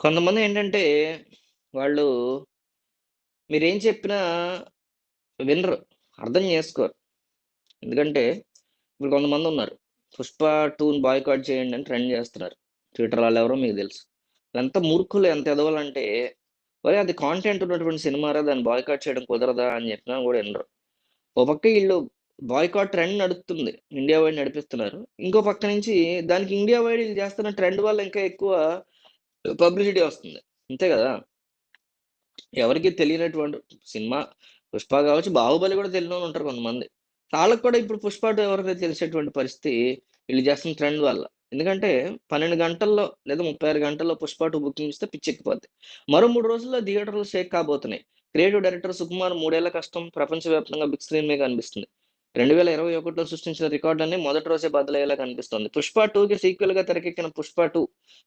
కొంతమంది ఏంటంటే, వాళ్ళు మీరేం చెప్పినా వినరు. అర్థం చేసుకోరు. ఎందుకంటే, ఇప్పుడు కొంతమంది ఉన్నారు 'పుష్ప 2'ని బాయ్‌కాట్ చేయండి అని ట్రెండ్ చేస్తున్నారు. ట్యూటర్ వాళ్ళు ఎవరో మీకు తెలుసు. ఎంత మూర్ఖులు, ఎంత ఎదవాలంటే మరి అది కాంటెంట్ ఉన్నటువంటి సినిమారా దాన్ని బాయ్‌కాట్ చేయడం కుదరదా అని చెప్పినా కూడా వినరు ఓ పక్క వీళ్ళు బాయ్‌కాట్ ట్రెండ్ నడుస్తుంది. ఇండియా వైడ్ నడిపిస్తున్నారు. ఇంకో పక్క నుంచి దానికి ఇండియా వైడ్ వీళ్ళు చేస్తున్న ట్రెండ్ వల్ల ఇంకా ఎక్కువ పబ్లిసిటీ వస్తుంది. అంతే కదా ఎవరికి తెలియనటువంటి సినిమా 'పుష్ప' కావచ్చు, 'బాహుబలి' కూడా తెలియని ఉంటారు కొంతమంది. వాళ్ళకి కూడా ఇప్పుడు 'పుష్ప ఎవరికైతే తెలిసేటువంటి పరిస్థితి వీళ్ళు చేస్తున్న ట్రెండ్ వల్ల. ఎందుకంటే 12 గంటల్లో లేదా 36 గంటల్లో 'పుష్ప టూ బుకింగ్ ఇస్తే పిచ్చెక్కిపోద్ది. మరో మూడు రోజుల్లో థియేటర్లు షేక్ కాబోతున్నాయి. క్రియేటివ్ డైరెక్టర్ సుకుమార్ మూడేళ్ళ కష్టం ప్రపంచవ్యాప్తంగా బిగ్ స్క్రీన్ మీద కనిపిస్తుంది. 2021లో సృష్టించిన రికార్డులన్నీ మొదటి రోజే బద్దలయ్యేలా కనిపిస్తుంది 'పుష్ప టూ సీక్వెల్గా తెరకెక్కిన 'పుష్ప టూ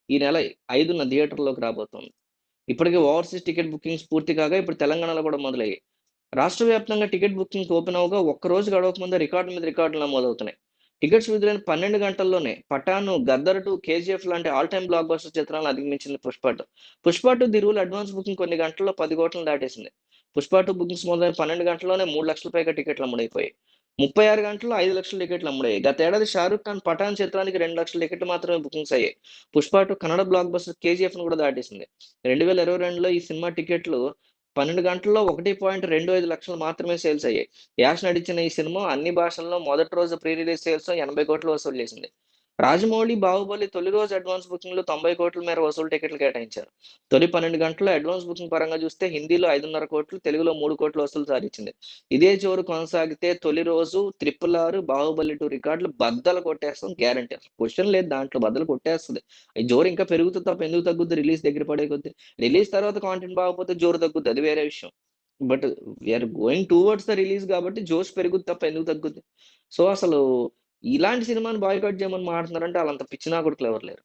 ఈ నెల ఐదున్న థియేటర్‌లోకి రాబోతోంది. ఇప్పటికే ఓవర్సీస్ టికెట్ బుకింగ్స్ పూర్తి కాగా ఇప్పుడు తెలంగాణలో కూడా మొదలయ్యాయి. రాష్ట్ర వ్యాప్తంగా టికెట్ బుకింగ్స్ ఓపెన్ అవగా ఒక్క రోజు గడవకముందే రికార్డు మీద రికార్డులు నమోదవుతున్నాయి. టికెట్స్ విడుదలైన 12 గంటల్లోనే పటాను 'గద్దర్ టు 'కేజీఎఫ్' లాంటి ఆల్ టైమ్ బ్లాక్ బస్టర్ చిత్రాలను అధిగమించింది 'Pushpa two 'Pushpa two the rule advance booking కొన్ని గంటల్లో పది కోట్లను దాటేసింది. 'పుష్ప టూ బుకింగ్స్ మొదలైన 12 గంటల్లోనే మూడు లక్షల పైగా టికెట్లు అమ్ముడైపోయాయి. 36 గంటల్లో ఐదు లక్షల టికెట్లు అమ్ముడయ్యాయి. గతేడాది షారుఖ్ ఖాన్ 'పఠాన్' చిత్రానికి రెండు లక్షల టికెట్లు మాత్రమే బుకింగ్స్ అయ్యాయి. 'పుష్ప 2' కన్నడ బ్లాక్ బస్టర్ 'కేజీఎఫ్'ను కూడా దాటేసింది. 2022లో ఈ సినిమా టికెట్లు 12 గంటల్లో 1.25 లక్షలు మాత్రమే సేల్స్ అయ్యాయి. యాష్ నడిచిన ఈ సినిమా అన్ని భాషల్లో మొదటి రోజు ప్రీ రిలీజ్ సేల్స్ ఎనభై కోట్లు వసూలు చేసింది. రాజమౌళి 'బాహుబలి' తొలి రోజు అడ్వాన్స్ బుకింగ్లో తొంభై కోట్ల మేర వసూలు టికెట్లు కేటాయించారు. తొలి 12 గంటల్లో అడ్వాన్స్ బుకింగ్ పరంగా చూస్తే హిందీలో 5.5 కోట్లు, తెలుగులో మూడు కోట్లు వసూలు సాధించింది. ఇదే జోరు కొనసాగితే తొలి రోజు 'ట్రిపుల్ ఆర్', 'బాహుబలి టూ రికార్డులు బద్దలు కొట్టేస్తాం గ్యారంటీ. క్వశ్చన్ లేదు దాంట్లో బద్దలు కొట్టేస్తుంది ఈ జోరు ఇంకా పెరుగుతుంది తప్ప ఎందుకు తగ్గుద్ది రిలీజ్ దగ్గర పడే కొద్ది రిలీజ్ తర్వాత కాంటెంట్ బాగపోతే జోరు తగ్గుద్ది అది వేరే విషయం. But we are going towards the release కాబట్టి జోష్ పెరుగుద్ది తప్ప ఎందుకు తగ్గుద్ది. సో, అసలు ఇలాంటి సినిమాని బాయ్‌కాట్ చేయమని మాట్లాడుతున్నారంటే వాళ్ళంత పిచ్చినా కొడుకులు ఎవరు లేరు.